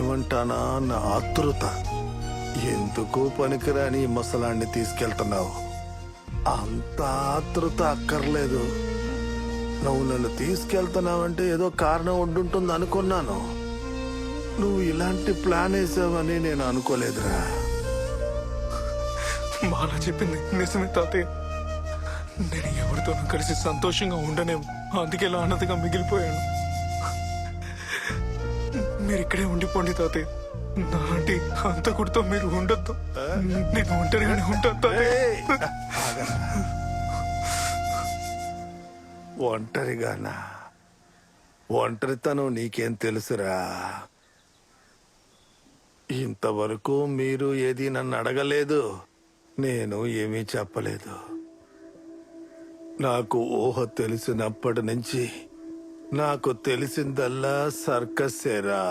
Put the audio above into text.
ఏమంటానా నా ఆతృత. ఎందుకు పనికిరాని ముసలాన్ని తీసుకెళ్తున్నావు? అంత ఆతృత అక్కర్లేదు. నువ్వు నన్ను తీసుకెళ్తున్నావంటే ఏదో కారణం ఉండుంటుంది అనుకున్నాను. నువ్వు ఇలాంటి ప్లాన్ వేసావని నేను అనుకోలేదురా. మాలా చెప్పింది నిజమే తాతయ్య. నేను ఎవరితోనూ కలిసి సంతోషంగా ఉండనేమో అందుకే ఇలా అన్నదిగా మిగిలిపోయాను. మీరు ఇక్కడే ఉండిపోండి తాతయ్య. నాటి అంతకుడితో మీరు ఉండొద్దు. నేను ఒంటరిగానే ఉంటాను తాతయ్య. ఒంటరిగానా? ఒంటరితనం నీకేం తెలుసురా? ఇంతవరకు మీరు ఏది నన్ను అడగలేదు. నేను ఏమీ చెప్పలేదు. నాకు ఊహ తెలిసినప్పటి నుంచి నాకు తెలిసిందల్లా సర్కస్సేరా